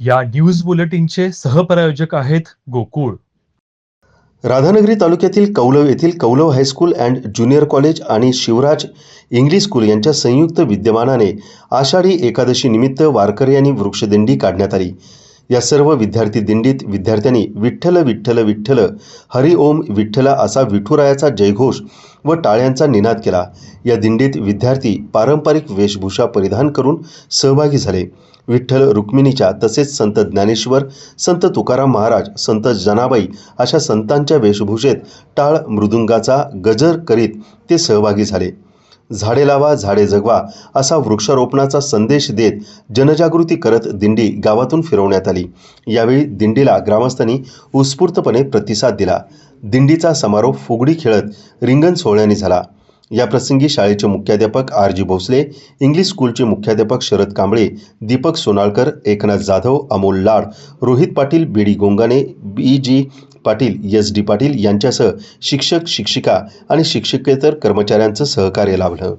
या न्यूज बुलेटिनचे सहप्रायोजक आहेत गोकुळ. राधानगरी तालुक्यातील कौलव येथील Kaulav high school and junior college आणि शिवराज इंग्लिश स्कूल यांच्या संयुक्त विद्यमानाने आषाढी एकादशी निमित्त वारकरी आणि वृक्षदिंडी काढण्यात आली. या सर्व विद्यार्थी दिंडीत विद्यार्थ्यांनी विठ्ठल विठ्ठल विठ्ठल हरि ओम विठ्ठला असा विठुरायाचा जयघोष व टाळ्यांचा निनाद केला. या दिंडीत विद्यार्थी पारंपरिक वेशभूषा परिधान करून सहभागी झाले. विठ्ठल रुक्मिणीच्या तसेच संत ज्ञानेश्वर संत तुकाराम महाराज संत जनाबाई अशा संतांच्या वेशभूषेत टाळ मृदुंगाचा गजर करीत ते सहभागी झाले. झाडे लावा झाडे जगवा असा वृक्षारोपणाचा संदेश देत जनजागृती करत दिंडी गावातून फिरवण्यात आली. यावेळी दिंडीला ग्रामस्थांनी उत्स्फूर्तपणे प्रतिसाद दिला. दिंडीचा समारोप फुगडी खेळत रिंगण सोहळ्याने झाला. याप्रसंगी शाळेचे मुख्याध्यापक आर जी भोसले इंग्लिश स्कूलचे मुख्याध्यापक Sharad Kamble Deepak Sonalkar Eknath Jadhav Amol Lad Rohit Patil B D Gongane B G Patil S D Patil यांच्यासह शिक्षक शिक्षिका आणि शिक्षकेतर कर्मचाऱ्यांचं सहकार्य लाभलं.